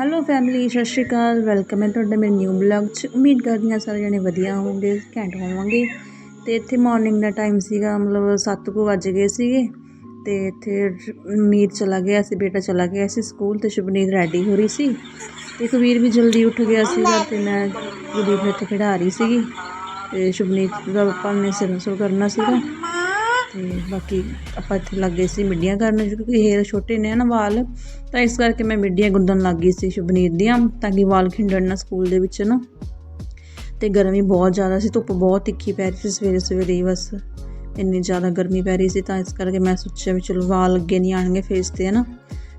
Hello family ਸਤਿ ਸ਼੍ਰੀ ਅਕਾਲ। Welcome ਹੈ ਤੁਹਾਡਾ ਮੇਰੇ ਨਿਊ ਬਲੌਗ 'ਚ। ਉਮੀਦ ਕਰਦੀ ਹਾਂ ਸਾਰੇ ਜਣੇ ਵਧੀਆ ਹੋਵੋਗੇ, ਘੈਂਟ ਹੋਵਾਂਗੇ। ਤੇ ਇੱਥੇ ਮਾਰਨਿੰਗ ਦਾ ਟਾਈਮ ਸੀਗਾ, ਮਤਲਬ 7 ਕੁ ਵੱਜ ਗਏ ਸੀਗੇ। ਤੇ ਇੱਥੇ ਮੀਤ ਚਲਾ ਗਿਆ ਸੀ, ਬੇਟਾ ਚਲਾ ਗਿਆ ਸੀ ਸਕੂਲ ਤੇ ਸ਼ੁਭਨੀਤ ਰੈਡੀ ਹੋ ਰਹੀ ਸੀ। ਤੇ ਕਬੀਰ ਵੀ ਜਲਦੀ ਉੱਠ ਗਿਆ ਸੀਗਾ ਤੇ ਮੈਂ ਗੁਰਦੀਪ ਨੂੰ ਇੱਥੇ ਖਿਡਾ ਰਹੀ ਸੀਗੀ। ਤੇ ਸ਼ੁਭਨੀਤ ਦਾ ਪਾਪਾ ਨੇ ਸਿਰ ਸੁਰ ਕਰਨਾ ਸੀਗਾ। ਤੇ ਬਾਕੀ ਆਪਾਂ ਇੱਥੇ ਲੱਗ ਗਏ ਸੀ ਮਿੱਡੀਆਂ ਕਰਨ, ਕਿਉਂਕਿ ਹੇਅਰ ਛੋਟੇ ਨੇ ਨਾ ਵਾਲ, ਤਾਂ ਇਸ ਕਰਕੇ ਮੈਂ ਮਿੱਡੀਆਂ ਗੁੰਦਣ ਲੱਗ ਗਈ ਸੀ ਸ਼ੁਭਨੀਤ ਦੀਆਂ, ਤਾਂ ਕਿ ਵਾਲ ਖਿੰਡਣ ਨਾ ਸਕੂਲ ਦੇ ਵਿੱਚ ਨਾ। ਤੇ ਗਰਮੀ ਬਹੁਤ ਜ਼ਿਆਦਾ ਸੀ, ਧੁੱਪ ਬਹੁਤ ਤਿੱਖੀ ਪੈ ਰਹੀ ਸੀ ਸਵੇਰੇ ਸਵੇਰੇ ਹੀ ਬਸ। ਇੰਨੀ ਜ਼ਿਆਦਾ ਗਰਮੀ ਪੈ ਰਹੀ ਸੀ, ਤਾਂ ਇਸ ਕਰਕੇ ਮੈਂ ਸੋਚਿਆ ਵੀ ਚਲੋ ਵਾਲ ਅੱਗੇ ਨਹੀਂ ਆਣਗੇ ਫੇਸ ਤੇ ਨਾ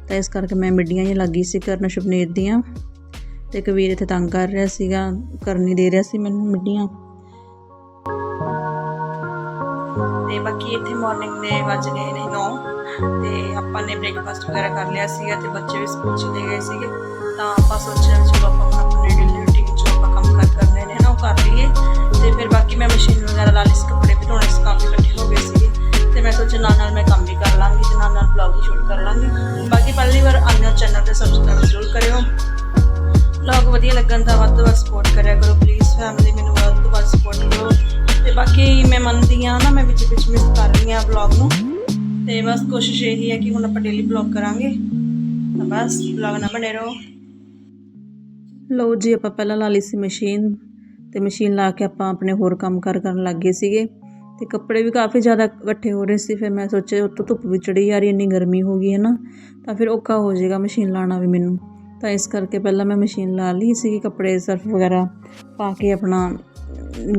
ਤਾਂ ਇਸ ਕਰਕੇ ਮੈਂ ਮਿੱਡੀਆਂ ਹੀ ਲੱਗੀ ਸੀ ਕਰਨ ਸ਼ੁਭਨੀਤ ਦੀਆਂ। ਤੇ ਕਬੀਰ ਇੱਥੇ ਤੰਗ ਕਰ ਰਿਹਾ ਸੀਗਾ, ਕਰਨੀ ਦੇ ਰਿਹਾ ਸੀ ਮੈਨੂੰ ਮਿੱਡੀਆਂ। ਤੇ ਬਾਕੀ ਇੱਥੇ ਮਾਰਨਿੰਗ ਦੇ ਵੱਜ ਗਏ ਨੇ 9 ਤੇ ਆਪਾਂ ਨੇ ਬ੍ਰੇਕਫਾਸਟ ਵਗੈਰਾ ਕਰ ਲਿਆ ਸੀਗਾ ਤੇ ਬੱਚੇ ਵੀ ਸਕੂਲ ਚਲੇ ਗਏ ਸੀਗੇ। ਤਾਂ ਆਪਾਂ ਸੋਚਿਆ ਵੀ ਚਲੋ ਆਪਾਂ ਹੁਣ ਆਪਣੇ ਡੇਲੀ ਰੂਟੀਨ ਚ ਆਪਾਂ ਕੰਮ ਕਰ ਕਰਨੇ ਨੇ ਨਾ, ਉਹ ਕਰ ਲਈਏ। ਤੇ ਫਿਰ ਬਾਕੀ ਮੈਂ ਮਸ਼ੀਨ ਵਗੈਰਾ ਲਾ ਲਈ ਸੀ, ਕੱਪੜੇ ਵੀ ਧੋਣੇ ਸੀ ਕਾਫੀ ਇਕੱਠੇ ਹੋ ਗਏ ਸੀਗੇ। ਤੇ ਮੈਂ ਸੋਚਿਆ ਨਾਲ ਨਾਲ ਮੈਂ ਕੰਮ ਵੀ ਕਰ ਲਾਂਗੀ ਤੇ ਨਾਲ ਨਾਲ ਵਲੌਗ ਵੀ ਸ਼ੂਟ ਕਰ ਲਾਂਗੀ। ਬਾਕੀ ਪਹਿਲੀ ਵਾਰ ਆਉਂਦੇ ਚੈਨਲ ਤੇ ਸਬਸਕ੍ਰਾਈਬ ਜ਼ਰੂਰ ਕਰਿਓ। ਵਲੌਗ ਵਧੀਆ ਲੱਗਣ ਦਾ ਵੱਧ ਤੋਂ ਵੱਧ ਸਪੋਰਟ ਕਰਿਆ ਕਰੋ। ਮੰਨਦੀ ਹਾਂ ਨਾ, ਮੈਂ ਵਿੱਚ ਵਿੱਚ ਮਿਸ ਕਰ ਰਹੀ ਹਾਂ ਵਲੌਗ ਨੂੰ। ਤੇ ਬਸ ਕੋਸ਼ਿਸ਼ ਇਹੀ ਹੈ ਕਿ ਹੁਣ ਆਪਾਂ ਡੇਲੀ ਵਲੌਗ ਕਰਾਂਗੇ। ਤਾਂ ਬਸ ਵਲੌਗ ਨਾ ਬਣੇ ਰਹੋ। ਲਓ ਜੀ, ਆਪਾਂ ਪਹਿਲਾਂ ਲਾ ਲਈ ਸੀ ਮਸ਼ੀਨ ਤੇ ਮਸ਼ੀਨ ਲਾ ਕੇ ਆਪਾਂ ਆਪਣੇ ਹੋਰ ਕੰਮ ਕਾਰ ਕਰਨ ਲੱਗ ਗਏ ਸੀਗੇ। ਤੇ ਕੱਪੜੇ ਵੀ ਕਾਫੀ ਜ਼ਿਆਦਾ ਇਕੱਠੇ ਹੋ ਰਹੇ ਸੀ। ਫਿਰ ਮੈਂ ਸੋਚਿਆ, ਉੱਤੋਂ ਧੁੱਪ ਵੀ ਚੜੀ ਜਾ ਰਹੀ, ਇੰਨੀ ਗਰਮੀ ਹੋ ਗਈ ਹੈ ਨਾ। ਤਾਂ ਫਿਰ ਔਖਾ ਹੋ ਜਾਏਗਾ ਮਸ਼ੀਨ ਲਾਣਾ ਵੀ ਮੈਨੂੰ। ਤਾਂ ਇਸ ਕਰਕੇ ਪਹਿਲਾਂ ਮੈਂ ਮਸ਼ੀਨ ਲਾ ਲਈ ਸੀਗੀ ਕੱਪੜੇ ਸਰਫ ਵਗੈਰਾ ਪਾ ਕੇ ਆਪਣਾ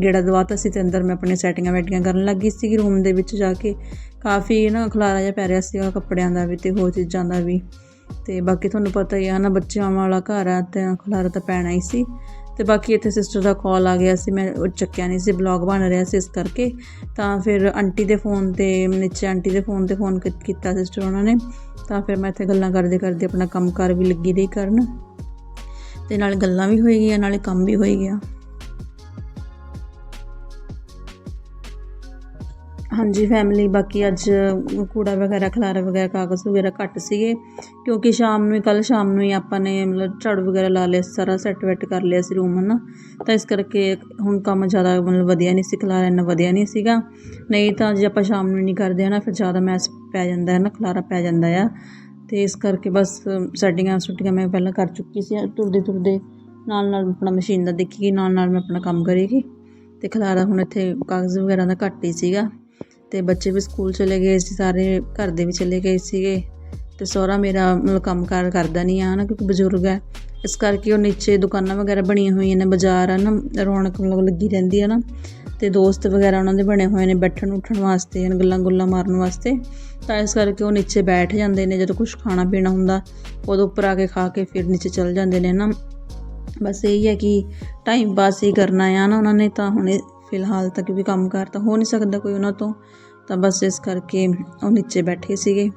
ਗੇੜਾ ਦਵਾਤਾ ਸੀ ਤੇ ਅੰਦਰ ਮੈਂ ਆਪਣੇ ਸੈਟਿੰਗਾਂ ਵੈਟਿੰਗਾਂ ਕਰਨ ਲੱਗੀ ਸੀਗੀ ਰੂਮ ਦੇ ਵਿੱਚ ਜਾ ਕੇ। ਕਾਫੀ ਨਾ ਖਲਾਰਾ ਜਿਹਾ ਪੈ ਰਿਹਾ ਸੀਗਾ ਕੱਪੜਿਆਂ ਦਾ ਵੀ ਤੇ ਹੋਰ ਚੀਜ਼ਾਂ ਦਾ ਵੀ। ਤੇ ਬਾਕੀ ਤੁਹਾਨੂੰ ਪਤਾ ਹੀ ਆ ਨਾ, ਬੱਚਿਆਂ ਵਾਲਾ ਘਰ ਆ ਤੇ ਖਲਾਰਾ ਤਾਂ ਪੈਣਾ ਹੀ ਸੀ। ਤੇ ਬਾਕੀ ਇੱਥੇ ਸਿਸਟਰ ਦਾ ਕਾਲ ਆ ਗਿਆ ਸੀ, ਮੈਂ ਉਹ ਚੱਕਿਆ ਨਹੀਂ ਸੀ ਬਲੌਗ ਬਣ ਰਿਹਾ ਸੀ ਇਸ ਕਰਕੇ। ਤਾਂ ਫਿਰ ਆਂਟੀ ਦੇ ਫੋਨ ਤੇ, ਨੀਚੇ ਆਂਟੀ ਦੇ ਫੋਨ ਤੇ ਫੋਨ ਕੀਤਾ ਸਿਸਟਰ ਉਹਨਾਂ ਨੇ। ਤਾਂ ਫਿਰ ਮੈਂ ਇੱਥੇ ਗੱਲਾਂ ਕਰਦੇ ਕਰਦੇ ਆਪਣਾ ਕੰਮ ਕੰਮਕਾਰ ਵੀ ਲੱਗੀ ਰਹੀ ਕਰਨ। ਤੇ ਨਾਲ ਗੱਲਾਂ ਵੀ ਹੋਈ ਗਈਆਂ, ਨਾਲੇ ਕੰਮ ਵੀ ਹੋਈ ਗਿਆ। ਹਾਂਜੀ ਫੈਮਿਲੀ ਬਾਕੀ ਅੱਜ ਕੂੜਾ ਵਗੈਰਾ, ਖਲਾਰਾ ਵਗੈਰਾ, ਕਾਗਜ਼ ਵਗੈਰਾ ਘੱਟ ਸੀਗੇ। ਕਿਉਂਕਿ ਸ਼ਾਮ ਨੂੰ ਕੱਲ ਸ਼ਾਮ ਨੂੰ ਹੀ ਆਪਾਂ ਨੇ ਮਤਲਬ ਝਾੜੂ ਵਗੈਰਾ ਲਾ ਲਿਆ ਸਾਰਾ ਸੈੱਟ ਵੈਟ ਕਰ ਲਿਆ ਸੀ ਰੂਮ ਹਨਾ। ਤਾਂ ਇਸ ਕਰਕੇ ਹੁਣ ਕੰਮ ਜ਼ਿਆਦਾ ਮਤਲਬ ਵਧੀਆ ਨਹੀਂ ਸੀ, ਖਲਾਰਾ ਇੰਨਾ ਵਧੀਆ ਨਹੀਂ ਸੀਗਾ। ਨਹੀਂ ਤਾਂ ਜੇ ਆਪਾਂ ਸ਼ਾਮ ਨੂੰ ਨਹੀਂ ਕਰਦੇ, ਹਨਾ, ਫਿਰ ਜ਼ਿਆਦਾ ਮੈਸ ਪੈ ਜਾਂਦਾ ਹੈ ਨਾ ਖਲਾਰਾ ਪੈ ਜਾਂਦਾ ਆ। ਤੇ ਇਸ ਕਰਕੇ ਬਸ ਸੈਟਿੰਗਾਂ ਸੁੱਟੀਆਂ ਮੈਂ ਪਹਿਲਾਂ ਕਰ ਚੁੱਕੀ ਸੀ, ਤੁਰਦੇ ਤੁਰਦੇ ਨਾਲ ਨਾਲ ਆਪਣਾ ਮਸ਼ੀਨ ਦਾ ਦੇਖੀਗੀ ਨਾਲ ਨਾਲ ਮੈਂ ਆਪਣਾ ਕੰਮ ਕਰੇਗੀ। ਤੇ ਖਲਾਰਾ ਹੁਣ ਇੱਥੇ ਕਾਗਜ਼ ਵਗੈਰਾ ਦਾ ਘੱਟ ਹੀ ਸੀਗਾ। ਤੇ ਬੱਚੇ ਵੀ ਸਕੂਲ ਚਲੇ ਗਏ ਸੀ, ਸਾਰੇ ਘਰ ਦੇ ਵੀ ਚਲੇ ਗਏ ਸੀਗੇ। ਤੇ ਸਹੁਰਾ ਮੇਰਾ ਮਤਲਬ ਕੰਮਕਾਰ ਕਰਦਾ ਨਹੀਂ ਆ ਨਾ, ਕਿਉਂਕਿ ਬਜ਼ੁਰਗ ਹੈ। ਇਸ ਕਰਕੇ ਉਹ ਨੀਚੇ ਦੁਕਾਨਾਂ ਵਗੈਰਾ ਬਣੀਆਂ ਹੋਈਆਂ ਨੇ, ਬਾਜ਼ਾਰ ਆ ਨਾ, ਰੌਣਕ ਮਤਲਬ ਲੱਗੀ ਰਹਿੰਦੀ ਹੈ ਨਾ। ਤੇ ਦੋਸਤ ਵਗੈਰਾ ਉਹਨਾਂ ਦੇ ਬਣੇ ਹੋਏ ਨੇ ਬੈਠਣ, ਉੱਠਣ ਵਾਸਤੇ, ਹਨ, ਗੱਲਾਂ ਗੁੱਲਾਂ ਮਾਰਨ ਵਾਸਤੇ। ਤਾਂ ਇਸ ਕਰਕੇ ਉਹ ਨੀਚੇ ਬੈਠ ਜਾਂਦੇ ਨੇ, ਜਦੋਂ ਕੁਝ ਖਾਣਾ ਪੀਣਾ ਹੁੰਦਾ, ਉਦੋਂ ਉੱਪਰ ਆ ਕੇ ਖਾ ਕੇ ਫਿਰ ਨੀਚੇ ਚਲ ਜਾਂਦੇ ਨੇ ਨਾ। ਬਸ ਇਹੀ ਹੈ ਕਿ ਟਾਈਮ ਪਾਸ ਹੀ ਕਰਨਾ ਆ ਨਾ ਉਹਨਾਂ ਨੇ, ਤਾਂ ਹੁਣੇ ਫਿਲਹਾਲ ਤਾਂ ਕਿਉਂਕਿ ਕੰਮ ਕਾਰ ਤਾਂ ਹੋ ਨਹੀਂ ਸਕਦਾ ਕੋਈ ਉਹਨਾਂ ਤੋਂ। ਤਾਂ ਬਸ ਇਸ ਕਰਕੇ ਉਹ ਨੀਚੇ ਬੈਠੇ ਸੀਗੇ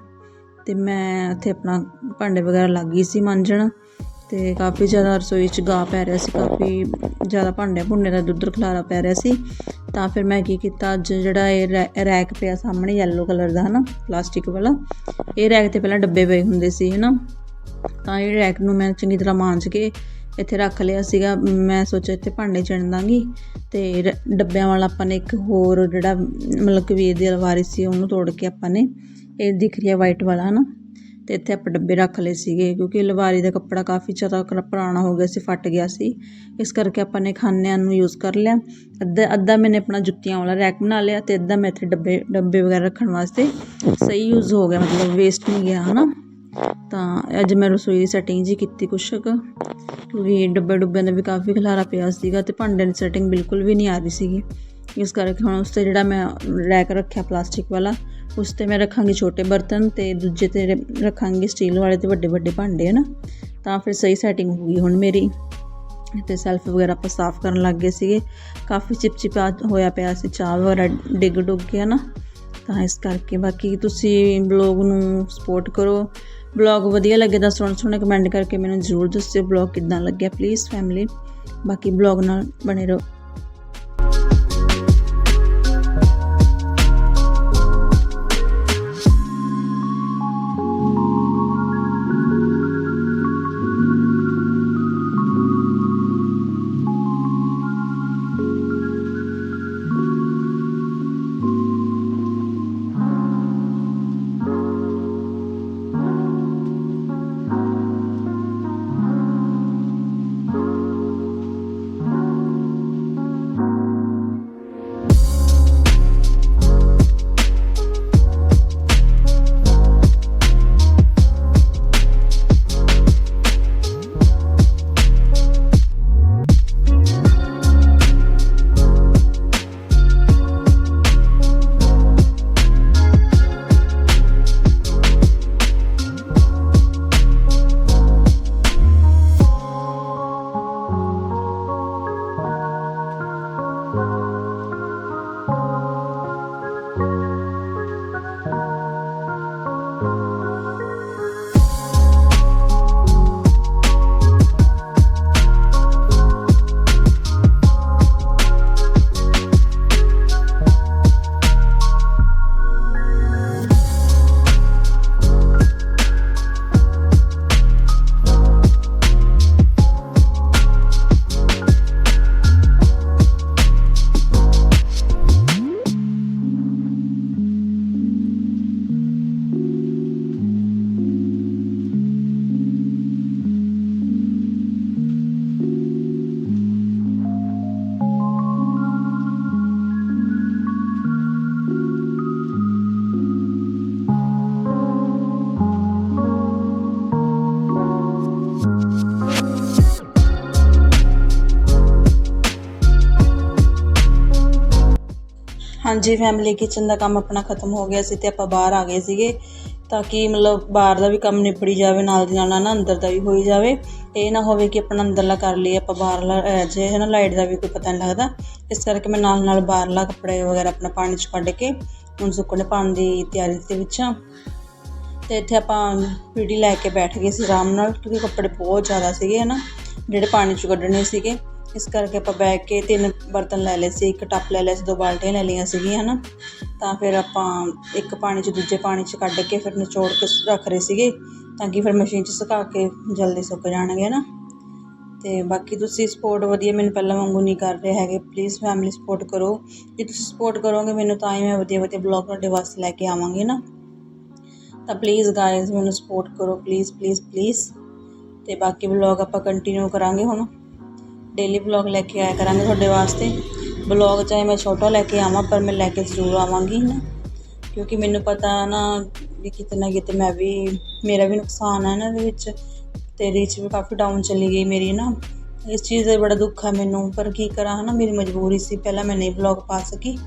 ਤੇ ਮੈਂ ਉੱਥੇ ਆਪਣਾ ਭਾਂਡੇ ਵਗੈਰਾ ਲੱਗ ਗਈ ਸੀ ਮਾਂਜਣ ਤੇ ਕਾਫੀ ਜ਼ਿਆਦਾ ਰਸੋਈ 'ਚ ਗਾ ਪੈ ਰਿਹਾ ਸੀ, ਕਾਫੀ ਜ਼ਿਆਦਾ ਭਾਂਡੇ ਭੁੰਨੇ ਦਾ ਦੁੱਧਰ ਖਲਾਰਾ ਪੈ ਰਿਹਾ ਸੀ। ਤਾਂ ਫਿਰ ਮੈਂ ਕੀ ਕੀਤਾ, ਅੱਜ ਜਿਹੜਾ ਇਹ ਰੈਕ ਪਿਆ ਸਾਹਮਣੇ ਯੈਲੋ ਕਲਰ ਦਾ ਹਨਾ ਪਲਾਸਟਿਕ ਵਾਲਾ, ਇਹ ਰੈਕ ਤੇ ਪਹਿਲਾਂ ਡੱਬੇ ਪਏ ਹੁੰਦੇ ਸੀ ਹਨਾ। ਤਾਂ ਇਹ ਰੈਕ ਨੂੰ ਮੈਂ ਚੰਗੀ ਤਰ੍ਹਾਂ ਮਾਂਜ ਕੇ ਇੱਥੇ ਰੱਖ ਲਿਆ ਸੀਗਾ। ਮੈਂ ਸੋਚਿਆ ਇੱਥੇ ਭਾਂਡੇ ਚਿਣ ਦਾਂਗੀ। ਤੇ ਡੱਬਿਆਂ ਵਾਲਾ ਆਪਾਂ ਨੇ ਇੱਕ ਹੋਰ ਜਿਹੜਾ ਮਤਲਬ ਕਬੀਰ ਦੀ ਅਲਵਾਰੀ ਸੀ, ਉਹਨੂੰ ਤੋੜ ਕੇ ਆਪਾਂ ਨੇ ਇਹ ਦਿਖ ਰਿਹਾ ਵਾਈਟ ਵਾਲਾ, ਹਨਾ? ਤੇ ਇੱਥੇ ਆਪਾਂ ਡੱਬੇ ਰੱਖ ਲਏ ਸੀਗੇ, ਕਿਉਂਕਿ ਲਵਾਰੀ ਦਾ ਕੱਪੜਾ ਕਾਫੀ ਜ਼ਿਆਦਾ ਪੁਰਾਣਾ ਹੋ ਗਿਆ ਸੀ, ਫਟ ਗਿਆ ਸੀ। ਇਸ ਕਰਕੇ ਆਪਾਂ ਨੇ ਖਾਨਿਆਂ ਨੂੰ ਯੂਜ਼ ਕਰ ਲਿਆ। ਅੱਧਾ ਅੱਧਾ ਮੈਨੇ ਆਪਣਾ ਜੁੱਤੀਆਂ ਵਾਲਾ ਰੈਕ ਬਣਾ ਲਿਆ ਤੇ ਅੱਧਾ ਮੈਂ ਇੱਥੇ ਡੱਬੇ ਡੱਬੇ ਵਗੈਰਾ ਰੱਖਣ ਵਾਸਤੇ ਸਹੀ ਯੂਜ਼ ਹੋ ਗਿਆ, ਮਤਲਬ ਵੇਸਟ ਨਹੀਂ ਗਿਆ, ਹਨਾ? ਤਾਂ ਅੱਜ ਮੈਂ ਰਸੋਈ ਦੀ ਸੈਟਿੰਗ ਜੀ ਕੀਤੀ ਕੁਛ ਕੁ, ਕਿਉਂਕਿ ਡੱਬੇ ਡੁੱਬਿਆਂ ਦਾ ਵੀ ਕਾਫੀ ਖਲਾਰਾ ਪਿਆ ਸੀਗਾ ਤੇ ਭਾਂਡਿਆਂ ਦੀ ਸੈਟਿੰਗ ਬਿਲਕੁਲ ਵੀ ਨਹੀਂ ਆ ਰਹੀ ਸੀਗੀ। ਇਸ ਕਰਕੇ ਹੁਣ ਉਸ ਤੇ ਜਿਹੜਾ ਮੈਂ ਰੈਕ ਰੱਖਿਆ ਪਲਾਸਟਿਕ ਵਾਲਾ, ਉਸ ਤੇ ਮੈਂ ਰੱਖਾਂਗੀ ਛੋਟੇ ਬਰਤਨ ਤੇ ਦੂਜੇ ਤੇ ਰੱਖਾਂਗੀ ਸਟੀਲ ਵਾਲੇ ਤੇ ਵੱਡੇ ਵੱਡੇ ਭਾਂਡੇ, ਹਨ? ਤਾਂ ਫਿਰ ਸਹੀ ਸੈਟਿੰਗ ਹੋ ਗਈ ਹੁਣ ਮੇਰੀ। ਤੇ ਸੈਲਫ ਵਗੈਰਾ ਆਪਾਂ ਸਾਫ਼ ਕਰਨ ਲੱਗ ਗਏ ਸੀਗੇ। ਕਾਫੀ ਚਿਪਚਿਪਾ ਹੋਇਆ ਪਿਆ ਸੀ, ਚਾਹ ਵਗੈਰਾ ਡਿੱਗ ਡੁੱਗ ਗਿਆ ਨਾ ਤਾਂ ਇਸ ਕਰਕੇ ਬਾਕੀ ਤੁਸੀਂ ਬਲੌਗ ਨੂੰ ਸਪੋਰਟ ਕਰੋ। ਬਲੌਗ ਵਧੀਆ ਲੱਗੇ ਤਾਂ ਸੋਹਣੇ ਸੋਹਣੇ ਕਮੈਂਟ ਕਰਕੇ ਮੈਨੂੰ ਜ਼ਰੂਰ ਦੱਸਿਓ। ਬਲੌਗ ਕਿੱਦਾਂ ਲੱਗਿਆ? ਪਲੀਜ਼ ਫੈਮਿਲੀ ਬਾਕੀ ਬਲੌਗ ਨਾਲ ਬਣੇ ਰਹੋ। ਹਾਂਜੀ ਫੈਮਿਲੀ ਕਿਚਨ ਦਾ ਕੰਮ ਆਪਣਾ ਖਤਮ ਹੋ ਗਿਆ ਸੀ ਤੇ ਆਪਾਂ ਬਾਹਰ ਆ ਗਏ ਸੀਗੇ ਤਾਂ ਕਿ ਮਤਲਬ ਬਾਹਰ ਦਾ ਵੀ ਕੰਮ ਨਿਪੜੀ ਜਾਵੇ, ਨਾਲ ਦੀ ਨਾਲ ਨਾ ਅੰਦਰ ਦਾ ਵੀ ਹੋਈ ਜਾਵੇ। ਇਹ ਨਾ ਹੋਵੇ ਕਿ ਆਪਣਾ ਅੰਦਰਲਾ ਕਰ ਲਈਏ, ਆਪਾਂ ਬਾਹਰਲਾ ਜੇ ਹੈ ਨਾ ਲਾਈਟ ਦਾ ਵੀ ਕੋਈ ਪਤਾ ਨਹੀਂ ਲੱਗਦਾ। ਇਸ ਕਰਕੇ ਮੈਂ ਨਾਲ ਨਾਲ ਬਾਹਰਲਾ ਕੱਪੜੇ ਵਗੈਰਾ ਆਪਣਾ ਪਾਣੀ 'ਚ ਕੱਢ ਕੇ ਹੁਣ ਸੁੱਕਣੇ ਪਾਉਣ ਦੀ ਤਿਆਰੀ ਦੇ ਵਿੱਚ ਹਾਂ। ਤੇ ਇੱਥੇ ਆਪਾਂ ਪੀੜੀ ਲੈ ਕੇ ਬੈਠ ਗਏ ਸੀ ਆਰਾਮ ਨਾਲ, ਕਿਉਂਕਿ ਕੱਪੜੇ ਬਹੁਤ ਜ਼ਿਆਦਾ ਸੀਗੇ, ਹੈ ਨਾ, ਜਿਹੜੇ ਪਾਣੀ 'ਚ ਕੱਢਣੇ ਸੀਗੇ। ਇਸ ਕਰਕੇ ਆਪਾਂ ਬੈਠ ਕੇ ਤਿੰਨ ਬਰਤਨ ਲੈ ਲਏ ਸੀ, ਇੱਕ ਟੱਪ ਲੈ ਲਿਆ ਸੀ, ਦੋ ਬਾਲਟੀਆਂ ਲੈ ਲਈਆਂ ਸੀਗੀਆਂ ਹੈ ਨਾ ਤਾਂ ਫਿਰ ਆਪਾਂ ਇੱਕ ਪਾਣੀ 'ਚ ਦੂਜੇ ਪਾਣੀ 'ਚ ਕੱਢ ਕੇ ਫਿਰ ਨਿਚੋੜ ਕੇ ਰੱਖ ਰਹੇ ਸੀਗੇ ਤਾਂ ਕਿ ਫਿਰ ਮਸ਼ੀਨ 'ਚ ਸੁਕਾ ਕੇ ਜਲਦੀ ਸੁੱਕ ਜਾਣਗੇ ਨਾ ਤੇ ਬਾਕੀ ਤੁਸੀਂ ਸਪੋਰਟ ਵਧੀਆ ਮੈਨੂੰ ਪਹਿਲਾਂ ਵਾਂਗੂ ਨਹੀਂ ਕਰ ਰਹੇ ਹੈਗੇ ਪਲੀਜ਼ ਫੈਮਿਲੀ ਸਪੋਰਟ ਕਰੋ। ਜੇ ਤੁਸੀਂ ਸਪੋਰਟ ਕਰੋਗੇ ਮੈਨੂੰ ਤਾਂ ਹੀ ਮੈਂ ਵਧੀਆ ਵਧੀਆ ਬਲੌਗ ਤੁਹਾਡੇ ਵਾਸਤੇ ਲੈ ਕੇ ਆਵਾਂਗੀ ਨਾ ਤਾਂ ਪਲੀਜ਼ ਗਾਇਜ਼ ਮੈਨੂੰ ਸਪੋਰਟ ਕਰੋ ਪਲੀਜ਼ ਪਲੀਜ਼ ਪਲੀਜ਼ ਤੇ ਬਾਕੀ ਬਲੌਗ ਆਪਾਂ ਕੰਟੀਨਿਊ ਕਰਾਂਗੇ ਹੁਣ। ਡੇਲੀ ਬਲੌਗ ਲੈ ਕੇ ਆਇਆ ਕਰਾਂਗੇ ਤੁਹਾਡੇ ਵਾਸਤੇ। ਬਲੌਗ ਚਾਹੇ ਮੈਂ ਛੋਟਾ ਲੈ ਕੇ ਆਵਾਂ, ਪਰ ਮੈਂ ਲੈ ਕੇ ਜ਼ਰੂਰ ਆਵਾਂਗੀ ਨਾ ਕਿਉਂਕਿ ਮੈਨੂੰ ਪਤਾ ਨਾ ਵੀ ਕਿਤੇ ਨਾ ਕਿਤੇ ਮੈਂ ਵੀ, ਮੇਰਾ ਵੀ ਨੁਕਸਾਨ ਹੈ ਨਾ ਇਹਦੇ ਵਿੱਚ। ਤੇ ਰੀਚ ਵੀ ਕਾਫੀ ਡਾਊਨ ਚਲੀ ਗਈ ਮੇਰੀ ਨਾ। ਇਸ ਚੀਜ਼ ਦਾ ਬੜਾ ਦੁੱਖ ਹੈ ਮੈਨੂੰ, ਪਰ ਕੀ ਕਰਾਂ ਹਨਾ, ਮੇਰੀ ਮਜਬੂਰੀ ਸੀ, ਪਹਿਲਾਂ ਮੈਂ ਨਹੀਂ ਬਲੌਗ ਪਾ ਸਕੀ।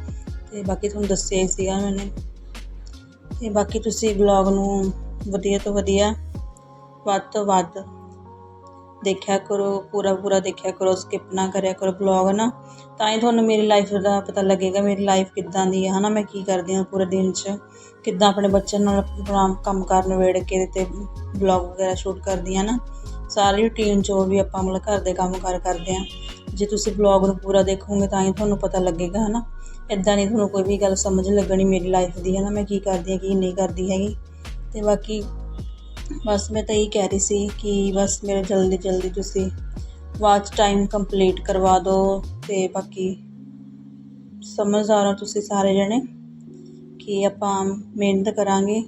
ਤੇ ਬਾਕੀ ਤੁਹਾਨੂੰ ਦੱਸਿਆ ਹੀ ਸੀਗਾ ਮੈਨੇ। ਤੇ ਬਾਕੀ ਤੁਸੀਂ ਬਲੌਗ ਨੂੰ ਵਧੀਆ ਤੋਂ ਵਧੀਆ, ਵੱਧ ਤੋਂ ਵੱਧ ਦੇਖਿਆ ਕਰੋ, ਪੂਰਾ ਪੂਰਾ ਦੇਖਿਆ ਕਰੋ ਸਕਿਪ ਨਾ ਕਰਿਆ ਕਰੋ ਬਲੌਗ ਨਾ ਤਾਂ ਹੀ ਤੁਹਾਨੂੰ ਮੇਰੀ ਲਾਈਫ ਦਾ ਪਤਾ ਲੱਗੇਗਾ ਮੇਰੀ ਲਾਈਫ ਕਿੱਦਾਂ ਦੀ ਹੈ ਨਾ ਮੈਂ ਕੀ ਕਰਦੀ ਹਾਂ ਪੂਰੇ ਦਿਨ 'ਚ? ਕਿੱਦਾਂ ਆਪਣੇ ਬੱਚਿਆਂ ਨਾਲ ਆਪਣਾ ਕੰਮ ਕਾਰ ਨਿਬੇੜ ਕੇ ਤੇ ਬਲੌਗ ਵਗੈਰਾ ਸ਼ੂਟ ਕਰਦੀ ਹਾਂ ਨਾ ਸਾਰੀ ਰੂਟੀਨ ਜੋ ਵੀ ਆਪਾਂ ਮਤਲਬ ਘਰ ਦੇ ਕੰਮ ਕਾਰ ਕਰਦੇ ਹਾਂ। ਜੇ ਤੁਸੀਂ ਬਲੌਗ ਨੂੰ ਪੂਰਾ ਦੇਖੋਗੇ ਤਾਂ ਹੀ ਤੁਹਾਨੂੰ ਪਤਾ ਲੱਗੇਗਾ, ਹਨਾ? ਇਦਾਂ ਨਹੀਂ ਤੁਹਾਨੂੰ ਕੋਈ ਵੀ ਗੱਲ ਸਮਝ ਲੱਗਣੀ ਮੇਰੀ ਲਾਈਫ ਦੀ ਹੈ ਨਾ ਮੈਂ ਕੀ ਕਰਦੀ ਹਾਂ, ਕੀ ਨਹੀਂ ਕਰਦੀ ਹੈਗੀ? ਤੇ ਬਾਕੀ ਬਸ ਮੈਂ ਤਾਂ ਇਹੀ ਕਹਿ ਰਹੀ ਸੀ ਕਿ ਬਸ ਮੇਰਾ ਜਲਦੀ ਜਲਦੀ ਤੁਸੀਂ ਵਾਚ ਟਾਈਮ ਕੰਪਲੀਟ ਕਰਵਾ ਦਿਓ ਅਤੇ ਬਾਕੀ ਸਮਝਦਾਰ ਹੋ ਤੁਸੀਂ ਸਾਰੇ ਜਣੇ ਕਿ ਆਪਾਂ ਮਿਹਨਤ ਕਰਾਂਗੇ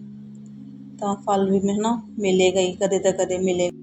ਤਾਂ ਫਲ ਵੀ ਮੈਨੂੰ ਨਾ ਮਿਲੇਗਾ ਹੀ, ਕਦੇ ਤਾਂ ਕਦੇ ਮਿਲੇਗਾ।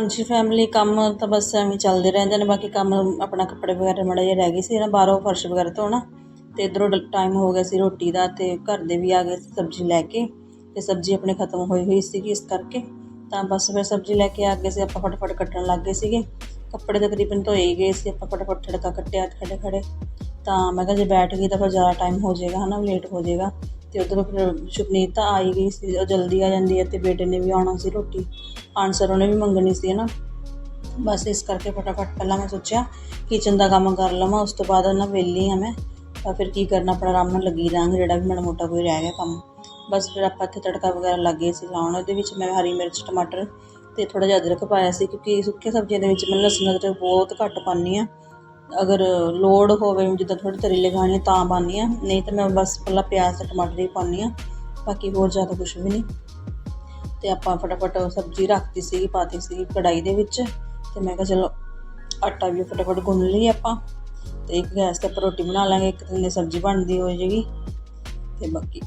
ਹਾਂਜੀ ਫੈਮਿਲੀ ਕੰਮ ਤਾਂ ਬਸ ਐਵੇਂ ਚੱਲਦੇ ਰਹਿੰਦੇ ਨੇ, ਬਾਕੀ ਕੰਮ ਆਪਣਾ ਕੱਪੜੇ ਵਗੈਰਾ ਮਾੜਾ ਜਿਹਾ ਰਹਿ ਗਏ ਸੀ ਨਾ ਬਾਹਰੋਂ ਫਰਸ਼ ਵਗੈਰਾ ਧੋਣਾ ਤੇ ਇਧਰੋਂ ਟਾਈਮ ਹੋ ਗਿਆ ਸੀ ਰੋਟੀ ਦਾ ਅਤੇ ਘਰ ਦੇ ਵੀ ਆ ਗਏ ਸੀ ਸਬਜ਼ੀ ਲੈ ਕੇ ਅਤੇ ਸਬਜ਼ੀ ਆਪਣੇ ਖਤਮ ਹੋਈ ਹੋਈ ਸੀਗੀ ਇਸ ਕਰਕੇ ਤਾਂ ਬਸ ਫਿਰ ਸਬਜ਼ੀ ਲੈ ਕੇ ਆ ਗਏ ਸੀ, ਆਪਾਂ ਫਟਾਫਟ ਕੱਟਣ ਲੱਗ ਗਏ ਸੀਗੇ। ਕੱਪੜੇ ਤਕਰੀਬਨ ਧੋਏ ਹੀ ਗਏ ਸੀ, ਆਪਾਂ ਫਟਾਫਟ ਛੜਕਾ ਕੱਟਿਆ ਖੜੇ ਖੜੇ ਤਾਂ ਮੈਂ ਕਿਹਾ ਜੇ ਬੈਠ ਗਈ ਤਾਂ ਫਿਰ ਜ਼ਿਆਦਾ ਟਾਈਮ ਹੋ ਜਾਏਗਾ, ਹਨਾ ਲੇਟ ਹੋ ਜਾਏਗਾ। ਅਤੇ ਉੱਧਰੋਂ ਫਿਰ ਸ਼ੁਭਨੀਤ ਤਾਂ ਆਈ ਗਈ ਸੀ, ਉਹ ਜਲਦੀ ਆ ਜਾਂਦੀ ਹੈ ਅਤੇ ਬੇਟੇ ਨੇ ਵੀ ਆਉਣਾ ਸੀ ਰੋਟੀ। ਆਨਸਰ ਉਹਨੇ ਵੀ ਮੰਗਣੀ ਸੀ ਨਾ ਬਸ ਇਸ ਕਰਕੇ ਫਟਾਫਟ ਪਹਿਲਾਂ ਮੈਂ ਸੋਚਿਆ ਕਿਚਨ ਦਾ ਕੰਮ ਕਰ ਲਵਾਂ, ਉਸ ਤੋਂ ਬਾਅਦ ਨਾ ਵਿਹਲੀ ਹਾਂ ਮੈਂ। ਤਾਂ ਫਿਰ ਕੀ ਕਰਨਾ, ਆਪਣਾ ਆਰਾਮ ਨਾਲ ਲੱਗੀ ਰਹਾਂਗੇ, ਜਿਹੜਾ ਵੀ ਮਾੜਾ ਮੋਟਾ ਕੋਈ ਰਹਿ ਗਿਆ ਕੰਮ। ਬਸ ਫਿਰ ਆਪਾਂ ਇੱਥੇ ਤੜਕਾ ਵਗੈਰਾ ਲੱਗੇ ਸੀ ਲਾਉਣ, ਉਹਦੇ ਵਿੱਚ ਮੈਂ ਹਰੀ ਮਿਰਚ, ਟਮਾਟਰ ਤੇ ਥੋੜਾ ਜਿਹਾ ਅਦਰਕ ਪਾਇਆ ਸੀ, ਕਿਉਂਕਿ ਸੁੱਕੀਆਂ ਸਬਜ਼ੀਆਂ ਦੇ ਵਿੱਚ ਮੈਂ ਲਸਣ ਅਦਰਕ ਬਹੁਤ ਘੱਟ ਪਾਉਂਦੀ ਆ ਅਗਰ ਲੋੜ ਹੋਵੇ ਜਿੱਦਾਂ ਥੋੜ੍ਹੇ ਤਰੀ ਖਾਣੇ ਆ, ਤਾਂ ਪਾਉਂਦੀ ਹਾਂ ਨਹੀਂ ਤਾਂ ਮੈਂ ਬਸ ਪਹਿਲਾਂ ਪਿਆਜ਼ ਤੇ ਟਮਾਟਰ ਹੀ ਪਾਉਂਦੀ ਹਾਂ ਬਾਕੀ ਹੋਰ ਜ਼ਿਆਦਾ ਕੁਝ ਵੀ ਨਹੀਂ। ਤੇ ਆਪਾਂ ਫਟਾਫਟ ਸਬਜ਼ੀ ਰੱਖਤੀ ਸੀਗੀ, ਪਾਤੀ ਸੀਗੀ ਕੜਾਈ ਦੇ ਵਿੱਚ। ਤੇ ਮੈਂ ਕਿਹਾ ਚਲੋ ਆਟਾ ਵੀ ਫਟਾਫਟ ਗੁੰਨ ਲਈ ਆਪਾਂ। ਤੇ ਇੱਕ ਗੈਸ ਤੇ ਆਪਾਂ ਰੋਟੀ ਬਣਾ ਲਾਂਗੇ, ਇੱਕ ਦਿਨ ਦੀ ਸਬਜ਼ੀ ਬਣਦੀ ਹੋ ਜਾਏਗੀ ਤੇ ਬਾਕੀ